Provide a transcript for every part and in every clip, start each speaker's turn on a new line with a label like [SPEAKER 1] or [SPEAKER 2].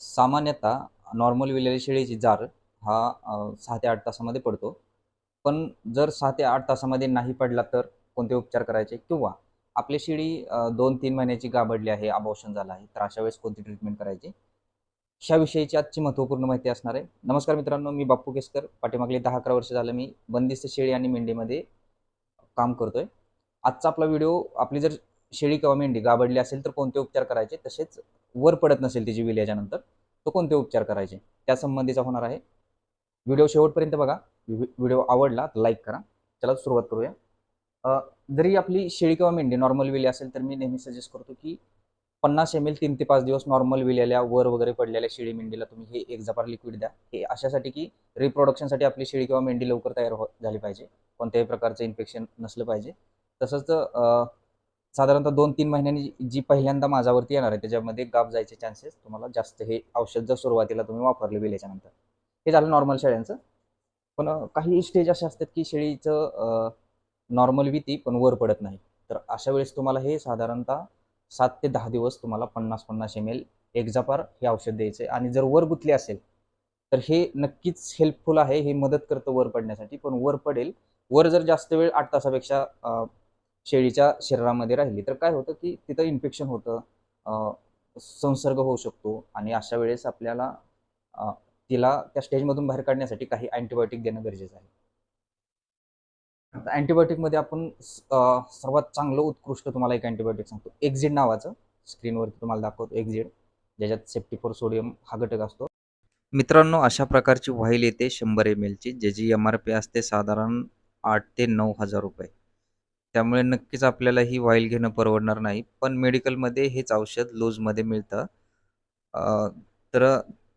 [SPEAKER 1] सामान्यतः नॉर्मल विलेली शेळीची जार हा सहा ते आठ तासामध्ये पडतो. पण जर सहा ते आठ तासामध्ये नाही पडला तर कोणते उपचार करायचे? किंवा आपली शेळी दोन तीन महिन्याची गाबडली आहे अबॉर्शन झालं आहे तर अशा वेळेस कोणती ट्रीटमेंट करायची? याविषयीची आजची महत्त्वपूर्ण माहिती असणार आहे. नमस्कार मित्रांनो मी बाप्पू केसकर. पाठीमागली दहा अकरा वर्ष झालं मी बंदिस्त शेळी आणि मेंढीमध्ये काम करतोय. आजचा आपला व्हिडिओ आपली जर शेळी किंवा मेंढी गाभडली असेल तर कोणते उपचार करायचे? तसेच वर पडत नसेल तिची विल्याच्यानंतर तो कोणते उपचार करायचे? त्या संबंधीचा होणार आहे. व्हिडिओ शेवटपर्यंत बघा. व्हि- व्हिडिओ आवडला तर लाईक करा. चला सुरुवात करूया. जरी आपली शेळी किंवा मेंढी नॉर्मल विली असेल तर मी नेहमी सजेस्ट करतो की पन्नास एम एल तीन ते पाच दिवस नॉर्मल विल्याल्या वर वगैरे पडलेल्या शेळी मेंढीला तुम्ही हे एक जपार लिक्विड द्या. हे अशासाठी की रिप्रोडक्शनसाठी आपली शेळी किंवा मेंढी लवकर तयार हो झाली पाहिजे. कोणत्याही प्रकारचं इन्फेक्शन नसलं पाहिजे. तसंच साधारणतः दोन तीन महिन्यांनी जी पहिल्यांदा माझ्यावरती येणार आहे त्याच्यामध्ये गाप जायचे चान्सेस तुम्हाला जास्त हे औषध जर सुरुवातीला तुम्ही वापरले विल्याच्यानंतर हे झालं नॉर्मल शेळ्यांचं. पण काही स्टेज असे असतात की शेळीचं नॉर्मल विती पण वर पडत नाही. तर अशा वेळेस तुम्हाला हे साधारणतः सात ते दहा दिवस तुम्हाला पन्नास पन्नास एम एल एक्झापार हे औषध द्यायचं. आहे आणि जर वर गुतले असेल तर हे नक्कीच हेल्पफुल आहे. हे मदत करतं वर पडण्यासाठी. पण वर पडेल. वर जर जास्त वेळ आठ तासापेक्षा शेळीच्या शरीरामध्ये राहिली तर काय होतं की तिथं इन्फेक्शन होतं संसर्ग होऊ शकतो आणि अशा वेळेस आपल्याला तिला त्या स्टेजमधून बाहेर काढण्यासाठी काही अँटीबायोटिक देणं गरजेचं आहे. आता अँटीबायोटिकमध्ये आपण स- सर्वात चांगलं उत्कृष्ट तुम्हाला एक अँटीबायोटिक सांगतो. एक्झिड नावाचं स्क्रीनवरती तुम्हाला दाखवतो एक्झिड ज्याच्यात सेफ्टी सोडियम हा घटक असतो. मित्रांनो अशा प्रकारची व्हाईल येते शंभर एम एलची ज्याची एम आर पी असते साधारण आठ ते नऊ हजार रुपये. त्यामुळे नक्कीच आपल्याला ही व्हाईल घेणं परवडणार नाही. पण मेडिकलमध्ये हेच औषध लूजमध्ये मिळतं. अ, तर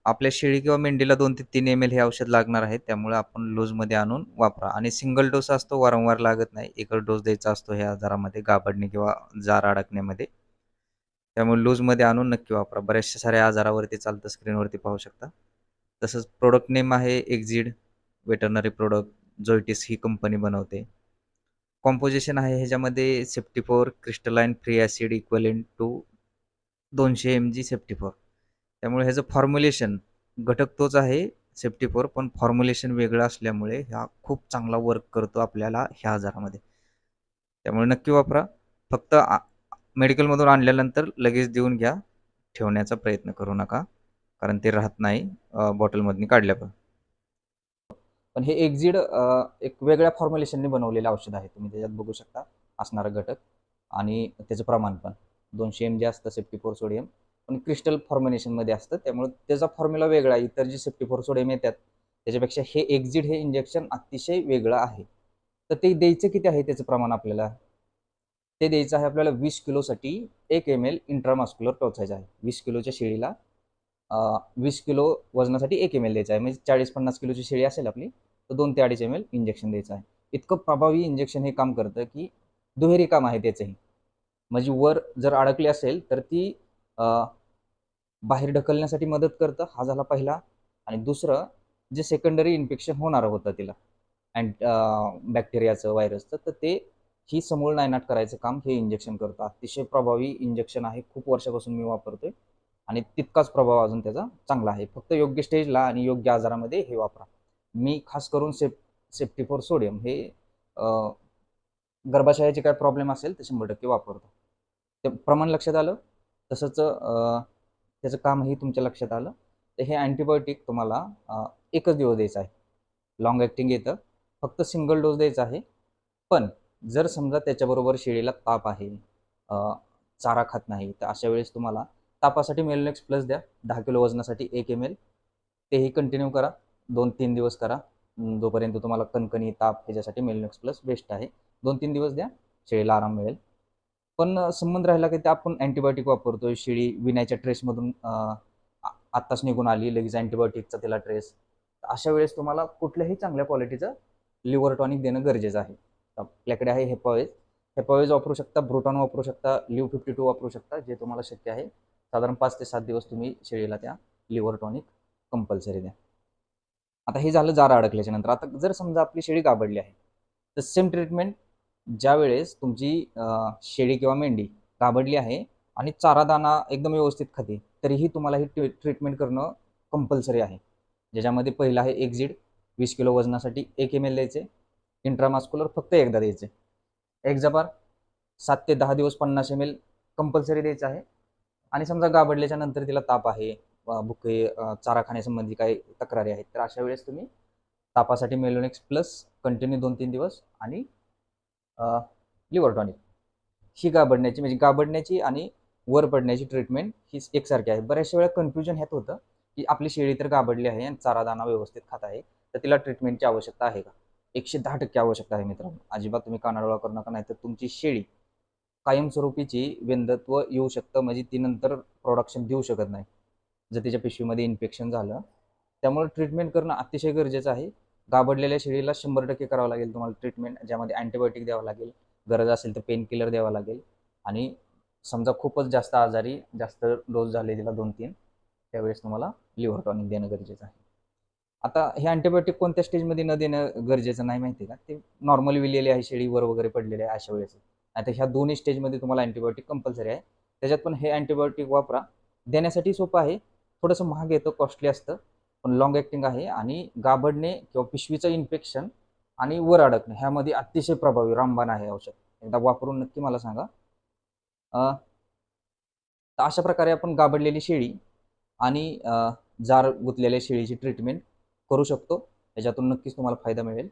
[SPEAKER 1] आपल्या शेळी किंवा मेंढीला दोन ते तीन एम एल हे औषध लागणार आहे त्यामुळे आपण लूजमध्ये आणून वापरा. आणि सिंगल डोस असतो वारंवार लागत नाही. एकच डोस द्यायचा असतो ह्या आजारामध्ये गाभडणे किंवा जार अडकण्यामध्ये. त्यामुळे लूजमध्ये आणून नक्की वापरा. बऱ्याचशा साऱ्या आजारावरती चालतं. स्क्रीनवरती पाहू शकता. तसंच प्रोडक्ट नेम आहे एक्झिड वेटरनरी प्रोडक्ट जोयटिस ही कंपनी बनवते. कॉम्पोजिशन आहे ह्याच्यामध्ये ceftiofur crystalline free acid equivalent to दोनशे एम जी सेफ्टीफोर त्यामुळे ह्याचं फॉर्म्युलेशन घटक तोच आहे सेफ्टीफोर पण फॉर्म्युलेशन वेगळं असल्यामुळे हा खूप चांगला वर्क करतो आपल्याला ह्या आजारामध्ये. त्यामुळे नक्की वापरा. फक्त आ- मेडिकलमधून आणल्यानंतर लगेच देऊन घ्या. ठेवण्याचा प्रयत्न करू नका. कारण ते राहत नाही बॉटलमधून काढल्या पण हे एक्झिड एक वेगळ्या फॉर्म्युलेशनने बनवलेलं औषध आहे. तुम्ही त्याच्यात बघू शकता असणारं घटक आणि त्याचं प्रमाण पण. दोनशे एम जे असतं सेफ्टी फोर सोडियम पण क्रिस्टल फॉर्म्युलेशनमध्ये असतं. त्यामुळे त्याचा फॉर्म्युला वेगळा आहे. इतर जे सेफ्टी फोर सोडियम येतात त्याच्यापेक्षा हे एक्झिड हे इंजेक्शन अतिशय वेगळं आहे. तर ते द्यायचं किती आहे? त्याचं प्रमाण आपल्याला? ते द्यायचं आहे आपल्याला वीस किलोसाठी एक एम एल इंट्रामास्क्युलर टोचायचं आहे. वीस किलोच्या शेळीला वीस किलो वजनासाठी एक एम एल द्यायचा आहे. म्हणजे चाळीस पन्नास किलोची शेळी असेल आपली तर दोन ते अडीच एम एल इंजेक्शन द्यायचं आहे. इतकं प्रभावी इंजेक्शन हे काम करतं की दुहेरी काम आहे त्याचंही म्हणजे वर जर अडकली असेल तर ती बाहेर ढकलण्यासाठी मदत करतं. हा झाला पहिला. आणि दुसरं जे सेकंडरी इन्फेक्शन होणारं होतं तिला अँट बॅक्टेरियाचं व्हायरसचं तर ते ही समूळ नायनाट करायचं काम हे इंजेक्शन करतं. अतिशय प्रभावी इंजेक्शन आहे. खूप वर्षापासून मी वापरतोय. आणि तितकाच प्रभाव अजून त्याचा चांगला आहे. फक्त योग्य स्टेजला आणि योग्य आजारामध्ये हे वापरा. मी खास करून सेफ सेफ्टी फॉर सोडियम हे गर्भाशयाचे काय प्रॉब्लेम असेल ते शंभर टक्के वापरतो. ते प्रमाण लक्षात आलं तसंच त्याचं कामही तुमच्या लक्षात आलं तर हे अँटीबायोटिक तुम्हाला एकच दिवस द्यायचं आहे. लॉंग ॲक्टिंग येतं. फक्त सिंगल डोस द्यायचा आहे. पण जर समजा त्याच्याबरोबर शेळीला ताप आहे चारा खात नाही तर अशा वेळेस तुम्हाला तापासाठी मेलनेक्स प्लस द्या. दहा किलो वजनासाठी एक एम एल तेही कंटिन्यू करा. दोन तीन दिवस करा. जोपर्यंत तुम्हाला कणकणी ताप ह्याच्यासाठी मेलनेक्स प्लस बेस्ट आहे. दोन तीन दिवस द्या. शेळीला आराम मिळेल. पण संबंध राहिला की ते आपण अँटीबायोटिक वापरतोय. शेळी विण्याच्या ट्रेसमधून आत्ताच निघून आली. लगेच अँटीबायोटिकचा तिला ट्रेस अशा वेळेस तुम्हाला कुठल्याही चांगल्या क्वालिटीचं लिव्हर टॉनिक देणं गरजेचं आहे. आपल्याकडे आहे हेपावेज हेपावेज वापरू शकता. ब्रोटॉन वापरू शकता. लिव्ह फिफ्टी टू वापरू शकता. जे तुम्हाला शक्य आहे. साधारण पाच ते सात दिवस तुम्ही शेळीला त्या लिव्हर टॉनिक कंपल्सरी द्या. आता हे झालं जारा अडकल्याच्या नंतर आता जर समजा आपली शेळी गाबडली आहे तर सेम ट्रीटमेंट ज्या वेळेस तुमची शेळी किंवा मेंढी गाबडली आहे आणि चारा दाना एकदम व्यवस्थित खाते तरीही तुम्हाला ही ट्री ट्रीटमेंट करणं कंपल्सरी आहे. ज्याच्यामध्ये पहिलं आहे एक्झिड वीस किलो वजनासाठी एक एम एल द्यायचे इंट्रामास्कुलर फक्त एकदा द्यायचे. एक्झाबार सात ते दहा दिवस पन्नास एम एल कंपल्सरी द्यायचं आहे. आणि समजा गाबडल्याच्या नंतर तिला ताप आहे भुके चारा खाण्यासंबंधी काही तक्रारी आहेत तर अशा वेळेस तुम्ही तापासाठी मेलोनेक्स प्लस कंटिन्यू दोन तीन दिवस आणि लिव्हर टॉनिक. ही गाबडण्याची म्हणजे गाबडण्याची आणि वर पडण्याची ट्रीटमेंट ही एकसारखी आहे. बऱ्याचशा वेळा कन्फ्युजन ह्यात होतं की आपली शेळी तर गाबडली आहे आणि चारा दाना व्यवस्थित खात आहे तर तिला ट्रीटमेंटची आवश्यकता आहे का? एकशे दहा टक्के आवश्यकता आहे मित्रांनो. अजिबात तुम्ही कानाडोळा करू नका नाही तर तुमची शेळी कायमस्वरूपीची विंधत्व येऊ शकतं म्हणजे ती नंतर प्रोडक्शन देऊ शकत नाही. जर तिच्या पिशवीमध्ये इन्फेक्शन झालं त्यामुळे ट्रीटमेंट करणं अतिशय गरजेचं आहे. गाबडलेल्या शेळीला शंभर टक्के करावं लागेल तुम्हाला ट्रीटमेंट ज्यामध्ये अँटीबायोटिक द्यावं लागेल गरज असेल तर पेन किलर द्यावं लागेल. आणि समजा खूपच जास्त आजारी जास्त डोस झाले तिला दोन तीन त्यावेळेस तुम्हाला लिव्हर टॉनिक देणं गरजेचं आहे. आता हे अँटीबायोटिक कोणत्या स्टेजमध्ये न देणं गरजेचं नाही माहिती का? ते नॉर्मल विलेले आहे शेळीवर वगैरे पडलेले आहे अशा वेळेस. आता ह्या दोन्ही स्टेजमध्ये तुम्हाला अँटीबायोटिक कंपल्सरी आहे. त्याच्यात पण हे अँटीबायोटिक वापरा. देण्यासाठी सोपं आहे. थोडंसं महाग येतं कॉस्टली असतं. पण लॉंग ॲक्टिंग आहे आणि गाभडणे किंवा पिशवीचं इन्फेक्शन आणि वर अडकणे ह्यामध्ये अतिशय प्रभावी रामबाण आहे औषध. एकदा वापरून नक्की मला सांगा. तर अशा प्रकारे आपण गाबडलेली शेळी आणि जार गुंतलेल्या शेळीची ट्रीटमेंट करू शकतो. याच्यातून नक्कीच तुम्हाला फायदा मिळेल.